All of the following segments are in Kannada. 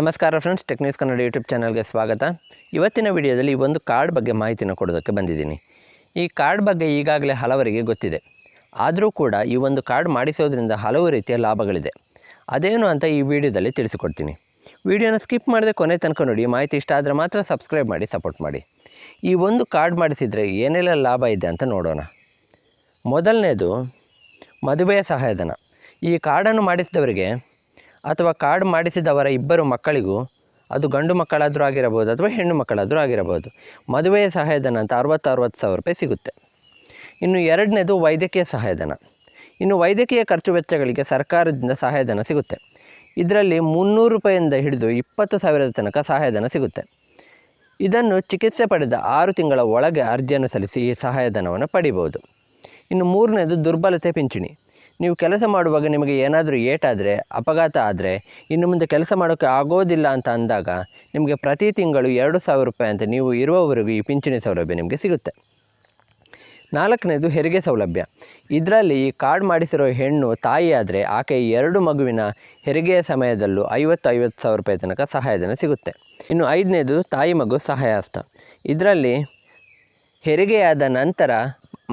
ನಮಸ್ಕಾರ ಫ್ರೆಂಡ್ಸ್ ಟೆಕ್ನಿಕ್ಸ್ ಕನ್ನಡ ಯೂಟ್ಯೂಬ್ ಚಾನಲ್ಗೆ ಸ್ವಾಗತ. ಇವತ್ತಿನ ವಿಡಿಯೋದಲ್ಲಿ ಒಂದು ಕಾರ್ಡ್ ಬಗ್ಗೆ ಮಾಹಿತಿನ ಕೊಡೋದಕ್ಕೆ ಬಂದಿದ್ದೀನಿ. ಈ ಕಾರ್ಡ್ ಬಗ್ಗೆ ಈಗಾಗಲೇ ಹಲವರಿಗೆ ಗೊತ್ತಿದೆ. ಆದರೂ ಕೂಡ ಈ ಒಂದು ಕಾರ್ಡ್ ಮಾಡಿಸೋದ್ರಿಂದ ಹಲವು ರೀತಿಯ ಲಾಭಗಳಿದೆ. ಅದೇನು ಅಂತ ಈ ವಿಡಿಯೋದಲ್ಲಿ ತಿಳಿಸಿಕೊಡ್ತೀನಿ. ವಿಡಿಯೋನ ಸ್ಕಿಪ್ ಮಾಡದೆ ಕೊನೆ ತನಕ ನೋಡಿ, ಮಾಹಿತಿ ಇಷ್ಟ ಆದರೆ ಮಾತ್ರ ಸಬ್ಸ್ಕ್ರೈಬ್ ಮಾಡಿ ಸಪೋರ್ಟ್ ಮಾಡಿ. ಈ ಒಂದು ಕಾರ್ಡ್ ಮಾಡಿಸಿದರೆ ಏನೆಲ್ಲ ಲಾಭ ಇದೆ ಅಂತ ನೋಡೋಣ. ಮೊದಲನೇದು ಮದುವೆಯ ಸಹಾಯಧನ. ಈ ಕಾರ್ಡನ್ನು ಮಾಡಿಸಿದವರಿಗೆ ಅಥವಾ ಕಾರ್ಡ್ ಮಾಡಿಸಿದವರ ಇಬ್ಬರು ಮಕ್ಕಳಿಗೂ ಅದು ಗಂಡು ಮಕ್ಕಳಾದರೂ ಆಗಿರಬಹುದು ಅಥವಾ ಹೆಣ್ಣು ಮಕ್ಕಳಾದರೂ ಆಗಿರಬಹುದು. ಮದುವೆಯ ಸಹಾಯಧನ ಅಂತ ಅರವತ್ತು ಅರವತ್ತು ಸಾವಿರ ರೂಪಾಯಿ ಸಿಗುತ್ತೆ. ಇನ್ನು ಎರಡನೇದು ವೈದ್ಯಕೀಯ ಸಹಾಯಧನ. ಇನ್ನು ವೈದ್ಯಕೀಯ ಖರ್ಚು ವೆಚ್ಚಗಳಿಗೆ ಸರ್ಕಾರದಿಂದ ಸಹಾಯಧನ ಸಿಗುತ್ತೆ. ಇದರಲ್ಲಿ ಮುನ್ನೂರು ರೂಪಾಯಿಂದ ಹಿಡಿದು ಇಪ್ಪತ್ತು ಸಾವಿರದ ತನಕ ಸಹಾಯಧನ ಸಿಗುತ್ತೆ. ಇದನ್ನು ಚಿಕಿತ್ಸೆ ಪಡೆದ ಆರು ತಿಂಗಳ ಒಳಗೆ ಅರ್ಜಿಯನ್ನು ಸಲ್ಲಿಸಿ ಈ ಸಹಾಯಧನವನ್ನು ಪಡಿಬೋದು ಇನ್ನು ಮೂರನೇದು ದುರ್ಬಲತೆ ಪಿಂಚಣಿ. ನೀವು ಕೆಲಸ ಮಾಡುವಾಗ ನಿಮಗೆ ಏನಾದರೂ ಏಟಾದರೆ, ಅಪಘಾತ ಆದರೆ, ಇನ್ನು ಮುಂದೆ ಕೆಲಸ ಮಾಡೋಕ್ಕೆ ಆಗೋದಿಲ್ಲ ಅಂತ ಅಂದಾಗ, ನಿಮಗೆ ಪ್ರತಿ ತಿಂಗಳು ಎರಡು ಸಾವಿರ ರೂಪಾಯಿ ಅಂತ ನೀವು ಇರುವವರೆಗೂ ಈ ಪಿಂಚಣಿ ಸೌಲಭ್ಯ ನಿಮಗೆ ಸಿಗುತ್ತೆ. ನಾಲ್ಕನೇದು ಹೆರಿಗೆ ಸೌಲಭ್ಯ. ಇದರಲ್ಲಿ ಕಾರ್ಡ್ ಮಾಡಿಸಿರೋ ಹೆಣ್ಣು ತಾಯಿಯಾದರೆ ಆಕೆ ಎರಡು ಮಗುವಿನ ಹೆರಿಗೆಯ ಸಮಯದಲ್ಲೂ ಐವತ್ತು ಐವತ್ತು ಸಾವಿರ ರೂಪಾಯಿ ತನಕ ಸಹಾಯಧನ ಸಿಗುತ್ತೆ. ಇನ್ನು ಐದನೇದು ತಾಯಿ ಮಗು ಸಹಾಯಹಸ್ತ ಇದರಲ್ಲಿ ಹೆರಿಗೆಯಾದ ನಂತರ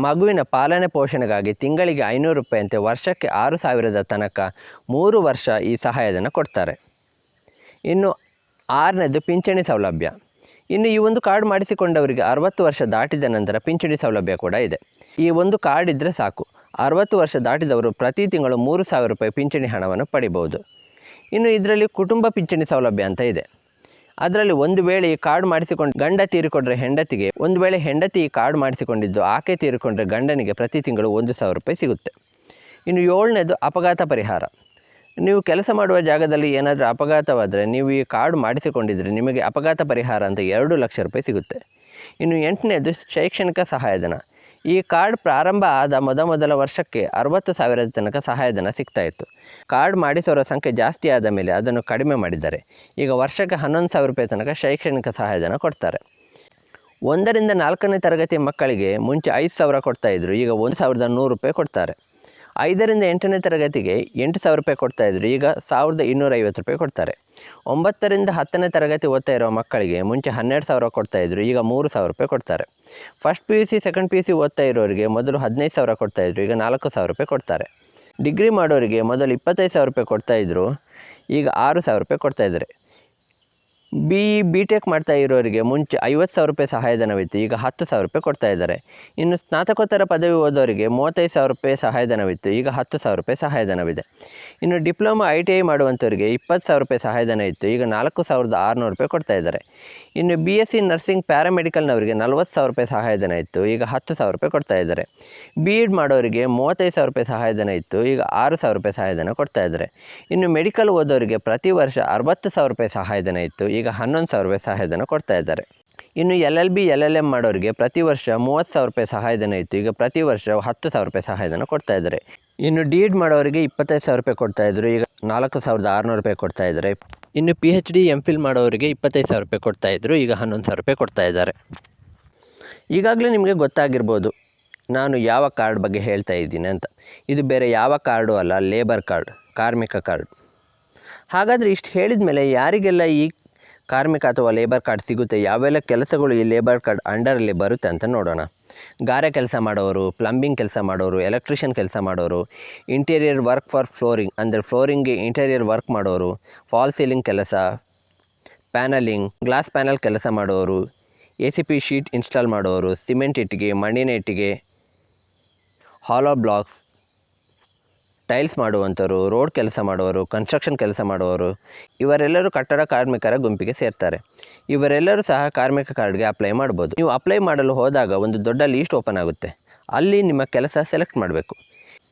ಮಗುವಿನ ಪಾಲನೆ ಪೋಷಣೆಗಾಗಿ ತಿಂಗಳಿಗೆ ಐನೂರು ರೂಪಾಯಿಯಂತೆ ವರ್ಷಕ್ಕೆ ಆರು ಸಾವಿರದ ತನಕ ಮೂರು ವರ್ಷ ಈ ಸಹಾಯಧನ ಕೊಡ್ತಾರೆ. ಇನ್ನು ಆರನೇದು ಪಿಂಚಣಿ ಸೌಲಭ್ಯ. ಇನ್ನು ಈ ಒಂದು ಕಾರ್ಡ್ ಮಾಡಿಸಿಕೊಂಡವರಿಗೆ ಅರವತ್ತು ವರ್ಷ ದಾಟಿದ ನಂತರ ಪಿಂಚಣಿ ಸೌಲಭ್ಯ ಕೂಡ ಇದೆ. ಈ ಒಂದು ಕಾರ್ಡ್ ಇದ್ದರೆ ಸಾಕು. ಅರವತ್ತು ವರ್ಷ ದಾಟಿದವರು ಪ್ರತಿ ತಿಂಗಳು ಮೂರು ಸಾವಿರ ರೂಪಾಯಿ ಪಿಂಚಣಿ ಹಣವನ್ನು ಪಡಿಬೋದು ಇನ್ನು ಇದರಲ್ಲಿ ಕುಟುಂಬ ಪಿಂಚಣಿ ಸೌಲಭ್ಯ ಅಂತ ಇದೆ. ಅದರಲ್ಲಿ ಒಂದು ವೇಳೆ ಈ ಕಾರ್ಡ್ ಮಾಡಿಸಿಕೊಂಡು ಗಂಡ ತೀರಿಕೊಂಡ್ರೆ ಹೆಂಡತಿಗೆ, ಒಂದು ವೇಳೆ ಹೆಂಡತಿ ಕಾರ್ಡ್ ಮಾಡಿಸಿಕೊಂಡಿದ್ದು ಆಕೆ ತೀರಿಕೊಂಡ್ರೆ ಗಂಡನಿಗೆ ಪ್ರತಿ ತಿಂಗಳು ಒಂದು ಸಾವಿರ ರೂಪಾಯಿ ಸಿಗುತ್ತೆ. ಇನ್ನು ಏಳನೇದು ಅಪಘಾತ ಪರಿಹಾರ. ನೀವು ಕೆಲಸ ಮಾಡುವ ಜಾಗದಲ್ಲಿ ಏನಾದರೂ ಅಪಘಾತವಾದರೆ ನೀವು ಈ ಕಾರ್ಡ್ ಮಾಡಿಸಿಕೊಂಡಿದ್ದರೆ ನಿಮಗೆ ಅಪಘಾತ ಪರಿಹಾರ ಅಂತ ಎರಡು ಲಕ್ಷ ರೂಪಾಯಿ ಸಿಗುತ್ತೆ. ಇನ್ನು ಎಂಟನೇದು ಶೈಕ್ಷಣಿಕ ಸಹಾಯಧನ. ಈ ಕಾರ್ಡ್ ಪ್ರಾರಂಭ ಆದ ಮೊದಮೊದಲ ವರ್ಷಕ್ಕೆ ಅರವತ್ತು ಸಾವಿರದ ತನಕ ಸಹಾಯಧನ ಸಿಗ್ತಾಯಿತ್ತು ಕಾರ್ಡ್ ಮಾಡಿಸೋರ ಸಂಖ್ಯೆ ಜಾಸ್ತಿ ಆದ ಮೇಲೆ ಅದನ್ನು ಕಡಿಮೆ ಮಾಡಿದ್ದಾರೆ ಈಗ ವರ್ಷಕ್ಕೆ ಹನ್ನೊಂದು ಸಾವಿರ ರೂಪಾಯಿ ತನಕ ಶೈಕ್ಷಣಿಕ ಸಹಾಯಧನ ಕೊಡ್ತಾರೆ. ಒಂದರಿಂದ ನಾಲ್ಕನೇ ತರಗತಿ ಮಕ್ಕಳಿಗೆ ಮುಂಚೆ ಐದು ಸಾವಿರ ಕೊಡ್ತಾಯಿದ್ರು ಈಗ ಒಂದು ಸಾವಿರದ ನೂರು ರೂಪಾಯಿ ಕೊಡ್ತಾರೆ. ಐದರಿಂದ ಎಂಟನೇ ತರಗತಿಗೆ ಎಂಟು ಸಾವಿರ ರೂಪಾಯಿ ಕೊಡ್ತಾಯಿದ್ರು ಈಗ ಸಾವಿರದ ಇನ್ನೂರೈವತ್ತು ರೂಪಾಯಿ ಕೊಡ್ತಾರೆ. ಒಂಬತ್ತರಿಂದ ಹತ್ತನೇ ತರಗತಿ ಓದ್ತಾ ಇರೋ ಮಕ್ಕಳಿಗೆ ಮುಂಚೆ ಹನ್ನೆರಡು ಸಾವಿರ ಕೊಡ್ತಾಯಿದ್ರು ಈಗ ಮೂರು ಸಾವಿರ ರೂಪಾಯಿ ಕೊಡ್ತಾರೆ. First P U C second P U C ಓದ್ತಾ ಇರೋರಿಗೆ ಮೊದಲು ಹದಿನೈದು ಸಾವಿರ ಕೊಡ್ತಾಯಿದ್ರು ಈಗ ನಾಲ್ಕು ಸಾವಿರ ರೂಪಾಯಿ ಕೊಡ್ತಾರೆ. ಡಿಗ್ರಿ ಮಾಡೋರಿಗೆ ಮೊದಲು ಇಪ್ಪತ್ತೈದು ಸಾವಿರ ರೂಪಾಯಿ ಕೊಡ್ತಾಯಿದ್ರು ಈಗ ಆರು ಸಾವಿರ ರೂಪಾಯಿ ಕೊಡ್ತಾಯಿದ್ದಾರೆ ಬಿ ಬಿ ಟೆಕ್ ಮಾಡ್ತಾ ಇರೋರಿಗೆ ಮುಂಚೆ ಐವತ್ತು ಸಾವಿರ ರೂಪಾಯಿ ಸಹಾಯಧನವಿತ್ತು ಈಗ ಹತ್ತು ಸಾವಿರ ರೂಪಾಯಿ ಕೊಡ್ತಾ ಇದ್ದಾರೆ ಇನ್ನು ಸ್ನಾತಕೋತ್ತರ ಪದವಿ ಓದೋರಿಗೆ ಮೂವತ್ತೈದು ಸಾವಿರ ರೂಪಾಯಿ ಸಹಾಯಧನವಿತ್ತು ಈಗ ಹತ್ತು ಸಾವಿರ ರೂಪಾಯಿ ಸಹಾಯಧನವಿದೆ ಇನ್ನು ಡಿಪ್ಲೊಮಾ ಐ ಟಿ ಐ ಮಾಡುವಂಥವರಿಗೆ ಇಪ್ಪತ್ತು ಸಾವಿರ ರೂಪಾಯಿ ಸಹಾಯಧನ ಇತ್ತು ಈಗ ನಾಲ್ಕು ಸಾವಿರದ ಆರುನೂರು ರೂಪಾಯಿ ಕೊಡ್ತಾ ಇದ್ದಾರೆ ಇನ್ನು ಬಿ ಎಸ್ ಸಿ ನರ್ಸಿಂಗ್ ಪ್ಯಾರಾಮೆಡಿಕಲ್ನವರಿಗೆ ನಲ್ವತ್ತು ಸಾವಿರ ರೂಪಾಯಿ ಸಹಾಯಧನ ಇತ್ತು ಈಗ ಹತ್ತು ಸಾವಿರ ರೂಪಾಯಿ ಕೊಡ್ತಾ ಇದ್ದಾರೆ ಬಿ ಎಡ್ ಮಾಡೋರಿಗೆ ಮೂವತ್ತೈದು ಸಾವಿರ ರೂಪಾಯಿ ಸಹಾಯಧನ ಇತ್ತು ಈಗ ಆರು ಸಾವಿರ ರೂಪಾಯಿ ಸಹಾಯಧನ ಕೊಡ್ತಾ ಇದ್ದಾರೆ ಇನ್ನು ಮೆಡಿಕಲ್ ಓದೋರಿಗೆ ಪ್ರತಿ ವರ್ಷ ಅರವತ್ತು ಸಾವಿರ ರೂಪಾಯಿ ಸಹಾಯಧನ ಇತ್ತು ಈಗ ಹನ್ನೊಂದು ಸಾವಿರ ರೂಪಾಯಿ ಸಹಾಯಧನ ಕೊಡ್ತಾ ಇದ್ದಾರೆ. ಇನ್ನು L L B, L L M ಮಾಡೋರಿಗೆ ಪ್ರತಿ ವರ್ಷ ಮೂವತ್ತು ಸಾವಿರ ರೂಪಾಯಿ ಸಹಾಯಧನ ಇತ್ತು. ಈಗ ಪ್ರತಿ ವರ್ಷ ಹತ್ತು ಸಾವಿರ ರೂಪಾಯಿ ಸಹಾಯಧನ ಕೊಡ್ತಾ ಇದ್ದಾರೆ. ಇನ್ನು ಡಿ ಎಡ್ ಮಾಡೋರಿಗೆ ಇಪ್ಪತ್ತೈದು ಸಾವಿರ ರೂಪಾಯಿ ಕೊಡ್ತಾ ಇದ್ರು. ಈಗ ನಾಲ್ಕು ಸಾವಿರದ ಆರುನೂರು ರೂಪಾಯಿ ಕೊಡ್ತಾ ಇದ್ದಾರೆ. ಇನ್ನು P H D M Phil ಮಾಡೋರಿಗೆ ಇಪ್ಪತ್ತೈದು ಸಾವಿರ ರೂಪಾಯಿ ಕೊಡ್ತಾ ಇದ್ರು. ಈಗ ಹನ್ನೊಂದು ಸಾವಿರ ರೂಪಾಯಿ ಕೊಡ್ತಾ ಇದ್ದಾರೆ. ಈಗಾಗಲೇ ನಿಮಗೆ ಗೊತ್ತಾಗಿರ್ಬೋದು, ನಾನು ಯಾವ ಕಾರ್ಡ್ ಬಗ್ಗೆ ಹೇಳ್ತಾ ಇದ್ದೀನಿ ಅಂತ. ಇದು ಬೇರೆ ಯಾವ ಕಾರ್ಡು ಅಲ್ಲ, ಲೇಬರ್ ಕಾರ್ಡ್, ಕಾರ್ಮಿಕ ಕಾರ್ಡ್. ಹಾಗಾದರೆ ಇಷ್ಟು ಹೇಳಿದ ಮೇಲೆ ಯಾರಿಗೆಲ್ಲ ಈ ಕಾರ್ಮಿಕ ಅಥವಾ ಲೇಬರ್ ಕಾರ್ಡ್ ಸಿಗುತ್ತೆ. ಯಾವೆಲ್ಲ ಕೆಲಸಗಳು ಈ ಲೇಬರ್ ಕಾರ್ಡ್ ಅಂಡರಲ್ಲಿ ಬರುತ್ತೆ ಅಂತ ನೋಡೋಣ. ಗಾರೆ ಕೆಲಸ ಮಾಡೋರು, ಪ್ಲಂಬಿಂಗ್ ಕೆಲಸ ಮಾಡೋರು, ಎಲೆಕ್ಟ್ರಿಷಿಯನ್ ಕೆಲಸ ಮಾಡೋರು, ಇಂಟೀರಿಯರ್ ವರ್ಕ್ ಫಾರ್ ಫ್ಲೋರಿಂಗ್ ಅಂದರೆ ಫ್ಲೋರಿಂಗ್ಗೆ ಇಂಟೀರಿಯರ್ ವರ್ಕ್ ಮಾಡೋರು, ಫಾಲ್ ಸೀಲಿಂಗ್ ಕೆಲಸ, ಪ್ಯಾನಲಿಂಗ್, ಗ್ಲಾಸ್ ಪ್ಯಾನಲ್ ಕೆಲಸ ಮಾಡೋರು A C P sheet install ಮಾಡೋರು, ಸಿಮೆಂಟ್ ಇಟ್ಟಿಗೆ, ಮಣ್ಣಿನ ಇಟ್ಟಿಗೆ, ಹಾಲೋ ಬ್ಲಾಕ್ಸ್ ಟೈಲ್ಸ್ ಮಾಡುವಂಥವರು ರೋಡ್ ಕೆಲಸ ಮಾಡುವವರು ಕನ್ಸ್ಟ್ರಕ್ಷನ್ ಕೆಲಸ ಮಾಡುವವರು, ಇವರೆಲ್ಲರೂ ಕಟ್ಟಡ ಕಾರ್ಮಿಕರ ಗುಂಪಿಗೆ ಸೇರ್ತಾರೆ. ಇವರೆಲ್ಲರೂ ಸಹ ಕಾರ್ಮಿಕ ಕಾರ್ಡ್ಗೆ ಅಪ್ಲೈ ಮಾಡ್ಬೋದು. ನೀವು ಅಪ್ಲೈ ಮಾಡಲು ಹೋದಾಗ ಒಂದು ದೊಡ್ಡ ಲೀಸ್ಟ್ ಓಪನ್ ಆಗುತ್ತೆ. ಅಲ್ಲಿ ನಿಮ್ಮ ಕೆಲಸ ಸೆಲೆಕ್ಟ್ ಮಾಡಬೇಕು.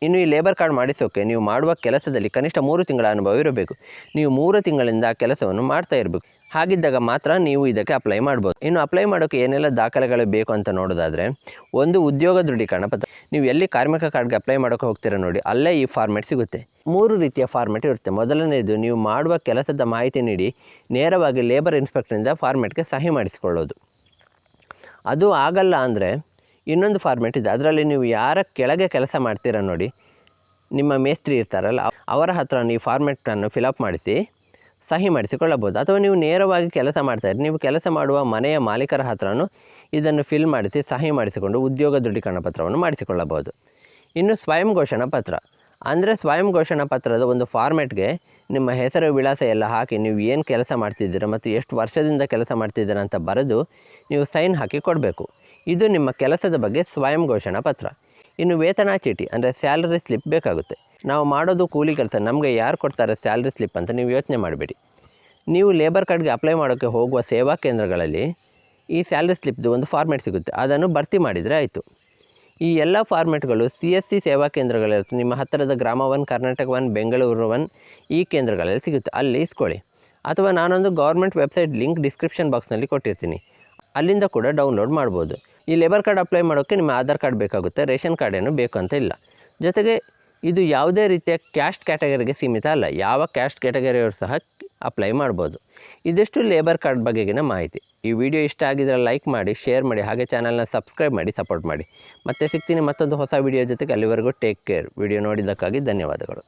ಇನ್ನು ಈ ಲೇಬರ್ ಕಾರ್ಡ್ ಮಾಡಿಸೋಕೆ ನೀವು ಮಾಡುವ ಕೆಲಸದಲ್ಲಿ ಕನಿಷ್ಠ ಮೂರು ತಿಂಗಳ ಅನುಭವ ಇರಬೇಕು. ನೀವು ಮೂರು ತಿಂಗಳಿಂದ ಕೆಲಸವನ್ನು ಮಾಡ್ತಾ ಇರಬೇಕು. ಹಾಗಿದ್ದಾಗ ಮಾತ್ರ ನೀವು ಇದಕ್ಕೆ ಅಪ್ಲೈ ಮಾಡ್ಬೋದು. ಇನ್ನು ಅಪ್ಲೈ ಮಾಡೋಕ್ಕೆ ಏನೆಲ್ಲ ದಾಖಲೆಗಳು ಬೇಕು ಅಂತ ನೋಡೋದಾದರೆ, ಒಂದು ಉದ್ಯೋಗ ದೃಢೀಕರಣ ಪತ್ರ. ನೀವು ಎಲ್ಲಿ ಕಾರ್ಮಿಕ ಕಾರ್ಡ್ಗೆ ಅಪ್ಲೈ ಮಾಡೋಕ್ಕೆ ಹೋಗ್ತೀರಾ ನೋಡಿ, ಅಲ್ಲೇ ಈ ಫಾರ್ಮೆಟ್ ಸಿಗುತ್ತೆ. ಮೂರು ರೀತಿಯ ಫಾರ್ಮೆಟ್ ಇರುತ್ತೆ. ಮೊದಲನೇದು, ನೀವು ಮಾಡುವ ಕೆಲಸದ ಮಾಹಿತಿ ನೀಡಿ, ನೇರವಾಗಿ ಲೇಬರ್ ಇನ್ಸ್ಪೆಕ್ಟ್ರಿಂದ ಫಾರ್ಮೆಟ್ಗೆ ಸಹಿ ಮಾಡಿಸಿಕೊಳ್ಳೋದು. ಅದು ಆಗಲ್ಲ ಅಂದರೆ ಇನ್ನೊಂದು ಫಾರ್ಮೆಟ್ ಇದೆ. ಅದರಲ್ಲಿ ನೀವು ಯಾರ ಕೆಳಗೆ ಕೆಲಸ ಮಾಡ್ತೀರಾ ನೋಡಿ, ನಿಮ್ಮ ಮೇಸ್ತ್ರಿ ಇರ್ತಾರಲ್ಲ, ಅವರ ಹತ್ರ ನೀವು ಫಾರ್ಮೆಟನ್ನು ಫಿಲಪ್ ಮಾಡಿಸಿ ಸಹಿ ಮಾಡಿಸಿಕೊಳ್ಳಬಹುದು. ಅಥವಾ ನೀವು ನೇರವಾಗಿ ಕೆಲಸ ಮಾಡ್ತಾಯಿರಿ ನೀವು ಕೆಲಸ ಮಾಡುವ ಮನೆಯ ಮಾಲೀಕರ ಹತ್ರನೂ ಇದನ್ನು ಫಿಲ್ ಮಾಡಿಸಿ, ಸಹಿ ಮಾಡಿಸಿಕೊಂಡು ಉದ್ಯೋಗ ದೃಢೀಕರಣ ಪತ್ರವನ್ನು ಮಾಡಿಸಿಕೊಳ್ಳಬಹುದು. ಇನ್ನು ಸ್ವಯಂ ಘೋಷಣಾ ಪತ್ರ. ಅಂದರೆ ಸ್ವಯಂ ಘೋಷಣಾ ಪತ್ರದ ಒಂದು ಫಾರ್ಮೆಟ್ಗೆ ನಿಮ್ಮ ಹೆಸರು, ವಿಳಾಸ ಎಲ್ಲ ಹಾಕಿ ನೀವು ಏನು ಕೆಲಸ ಮಾಡ್ತಿದ್ದೀರಾ ಮತ್ತು ಎಷ್ಟು ವರ್ಷದಿಂದ ಕೆಲಸ ಮಾಡ್ತಿದ್ದೀರಾ ಅಂತ ಬರೆದು ನೀವು ಸೈನ್ ಹಾಕಿ ಕೊಡಬೇಕು. ಇದು ನಿಮ್ಮ ಕೆಲಸದ ಬಗ್ಗೆ ಸ್ವಯಂ ಘೋಷಣಾ ಪತ್ರ. ಇನ್ನು ವೇತನ ಚೀಟಿ, ಅಂದರೆ ಸ್ಯಾಲರಿ ಸ್ಲಿಪ್ ಬೇಕಾಗುತ್ತೆ. ನಾವು ಮಾಡೋದು ಕೂಲಿ ಕೆಲಸ, ನಮಗೆ ಯಾರು ಕೊಡ್ತಾರೆ ಸ್ಯಾಲ್ರಿ ಸ್ಲಿಪ್ ಅಂತ ನೀವು ಯೋಚನೆ ಮಾಡಬೇಡಿ. ನೀವು ಲೇಬರ್ ಕಾರ್ಡ್ಗೆ ಅಪ್ಲೈ ಮಾಡೋಕ್ಕೆ ಹೋಗುವ ಸೇವಾ ಕೇಂದ್ರಗಳಲ್ಲಿ ಈ ಸ್ಯಾಲ್ರಿ ಸ್ಲಿಪ್ದು ಒಂದು ಫಾರ್ಮೆಟ್ ಸಿಗುತ್ತೆ, ಅದನ್ನು ಭರ್ತಿ ಮಾಡಿದರೆ ಆಯಿತು. ಈ ಎಲ್ಲ ಫಾರ್ಮೆಟ್ಗಳು ಸಿ ಎಸ್ ಸಿ ಸೇವಾ ಕೇಂದ್ರಗಳಿರುತ್ತೆ ನಿಮ್ಮ ಹತ್ತಿರದ Grama one, Karnataka one, Bengaluru one, ಈ ಕೇಂದ್ರಗಳಲ್ಲಿ ಸಿಗುತ್ತೆ, ಅಲ್ಲಿ ಇಸ್ಕೊಳ್ಳಿ. ಅಥವಾ ನಾನೊಂದು ಗೌರ್ಮೆಂಟ್ ವೆಬ್ಸೈಟ್ ಲಿಂಕ್ ಡಿಸ್ಕ್ರಿಪ್ಷನ್ ಬಾಕ್ಸ್ನಲ್ಲಿ ಕೊಟ್ಟಿರ್ತೀನಿ, ಅಲ್ಲಿಂದ ಕೂಡ ಡೌನ್ಲೋಡ್ ಮಾಡ್ಬೋದು. ಈ ಲೇಬರ್ ಕಾರ್ಡ್ ಅಪ್ಲೈ ಮಾಡೋಕ್ಕೆ ನಿಮ್ಮ ಆಧಾರ್ ಕಾರ್ಡ್ ಬೇಕಾಗುತ್ತೆ, ರೇಷನ್ ಕಾರ್ಡ್ ಏನು ಬೇಕು ಅಂತ ಇಲ್ಲ. ಜೊತೆಗೆ ಇದು ಯಾವುದೇ ರೀತಿಯ ಕ್ಯಾಸ್ಟ್ ಕ್ಯಾಟಗರಿಗೆ ಸೀಮಿತ ಅಲ್ಲ, ಯಾವ ಕ್ಯಾಸ್ಟ್ ಕ್ಯಾಟಗರಿಯವರು ಸಹ ಅಪ್ಲೈ ಮಾಡ್ಬೋದು. ಇದಿಷ್ಟು ಲೇಬರ್ ಕಾರ್ಡ್ ಬಗೆಗಿನ ಮಾಹಿತಿ. ಈ ವಿಡಿಯೋ ಇಷ್ಟ ಆಗಿದ್ರೆ ಲೈಕ್ ಮಾಡಿ ಶೇರ್ ಮಾಡಿ, ಹಾಗೆ ಚಾನಲ್ನ ಸಬ್ಸ್ಕ್ರೈಬ್ ಮಾಡಿ ಸಪೋರ್ಟ್ ಮಾಡಿ. ಮತ್ತೆ ಸಿಗ್ತೀನಿ ಮತ್ತೊಂದು ಹೊಸ ವಿಡಿಯೋ ಜೊತೆಗೆ ಅಲ್ಲಿವರೆಗೂ ಟೇಕ್ ಕೇರ್ ವಿಡಿಯೋ ನೋಡಿದ್ದಕ್ಕಾಗಿ ಧನ್ಯವಾದಗಳು.